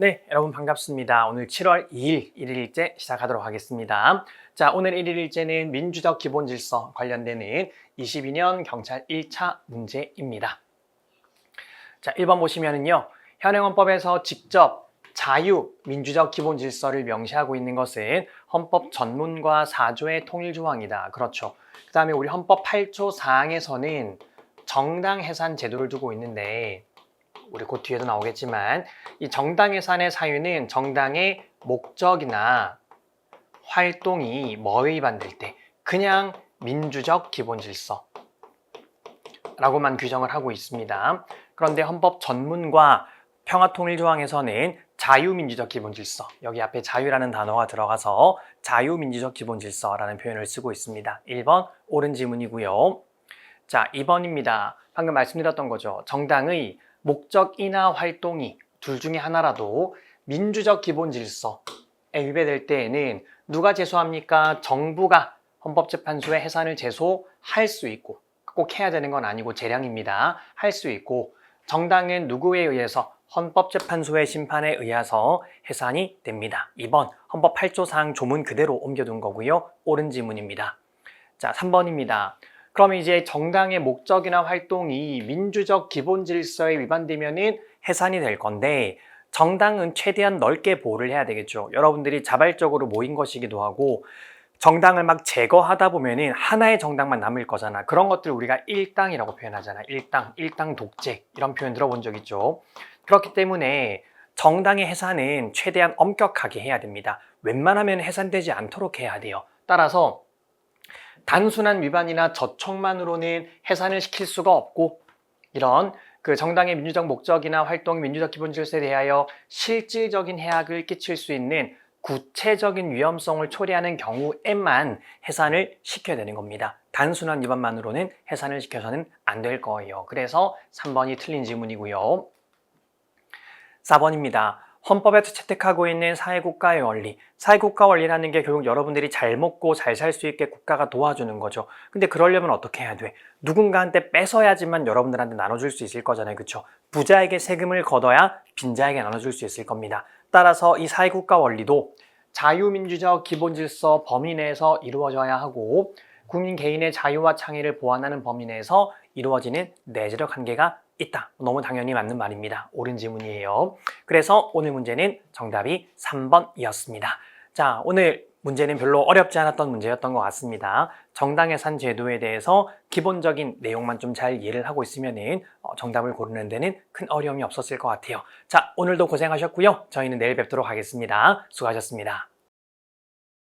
네, 여러분 반갑습니다. 오늘 7월 2일 1일째 시작하도록 하겠습니다. 자, 오늘 1일째는 민주적 기본 질서 관련되는 22년 경찰 1차 문제입니다. 자, 1번 보시면은요. 현행헌법에서 직접 자유, 민주적 기본 질서를 명시하고 있는 것은 헌법 전문과 4조의 통일 조항이다. 그렇죠. 그 다음에 우리 헌법 8조 4항에서는 정당 해산 제도를 두고 있는데 우리 그 뒤에도 나오겠지만 이 정당 해산의 사유는 정당의 목적이나 활동이 뭐에 위반될 때 그냥 민주적 기본 질서라고만 규정을 하고 있습니다. 그런데 헌법 전문과 평화통일조항에서는 자유민주적 기본 질서 여기 앞에 자유라는 단어가 들어가서 자유민주적 기본 질서라는 표현을 쓰고 있습니다. 1번 옳은 지문이고요. 자, 2번입니다. 방금 말씀드렸던 거죠. 정당의 목적이나 활동이 둘 중에 하나라도 민주적 기본 질서에 위배될 때에는 누가 제소합니까? 정부가 헌법재판소에 해산을 제소할 수 있고 꼭 해야 되는 건 아니고 재량입니다. 할 수 있고 정당은 누구에 의해서 헌법재판소의 심판에 의해서 해산이 됩니다. 2번 헌법 8조 사항 조문 그대로 옮겨둔 거고요. 옳은 지문입니다. 자, 3번입니다. 그럼 이제 정당의 목적이나 활동이 민주적 기본 질서에 위반되면은 해산이 될 건데 정당은 최대한 넓게 보호를 해야 되겠죠. 여러분들이 자발적으로 모인 것이기도 하고 정당을 막 제거하다 보면은 하나의 정당만 남을 거잖아. 그런 것들 우리가 일당이라고 표현하잖아. 일당, 일당 독재 이런 표현 들어본 적 있죠. 그렇기 때문에 정당의 해산은 최대한 엄격하게 해야 됩니다. 웬만하면 해산되지 않도록 해야 돼요. 따라서 단순한 위반이나 저촉만으로는 해산을 시킬 수가 없고 이런 그 정당의 민주적 목적이나 활동, 민주적 기본 질서에 대하여 실질적인 해악을 끼칠 수 있는 구체적인 위험성을 초래하는 경우에만 해산을 시켜야 되는 겁니다. 단순한 위반만으로는 해산을 시켜서는 안 될 거예요. 그래서 3번이 틀린 지문이고요. 4번입니다. 헌법에서 채택하고 있는 사회국가의 원리. 사회국가 원리라는 게 결국 여러분들이 잘 먹고 잘 살 수 있게 국가가 도와주는 거죠. 근데 그러려면 어떻게 해야 돼? 누군가한테 뺏어야지만 여러분들한테 나눠줄 수 있을 거잖아요. 그쵸? 부자에게 세금을 걷어야 빈자에게 나눠줄 수 있을 겁니다. 따라서 이 사회국가 원리도 자유민주적 기본 질서 범위 내에서 이루어져야 하고 국민 개인의 자유와 창의를 보완하는 범위 내에서 이루어지는 내재적 한계가 있다. 너무 당연히 맞는 말입니다. 옳은 지문이에요. 그래서 오늘 문제는 정답이 3번이었습니다. 자, 오늘 문제는 별로 어렵지 않았던 문제였던 것 같습니다. 정당해산 제도에 대해서 기본적인 내용만 좀 잘 이해를 하고 있으면은 어, 정답을 고르는 데는 큰 어려움이 없었을 것 같아요. 자, 오늘도 고생하셨고요. 저희는 내일 뵙도록 하겠습니다. 수고하셨습니다.